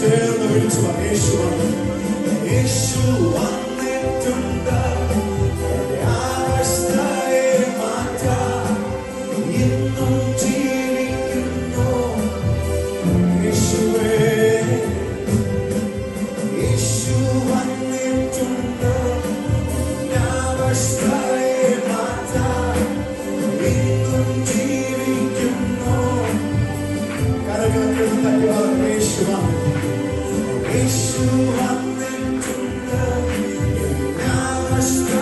ചേർന്ന് വിളിച്ചു യേശുവാണ് യേശു വന്നിട്ടുണ്ട് just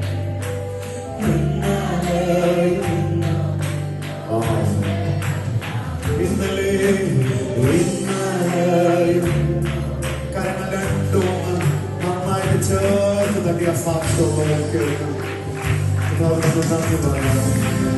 ちょっとだけがスタートと思うけど、歌うことになってもらいます。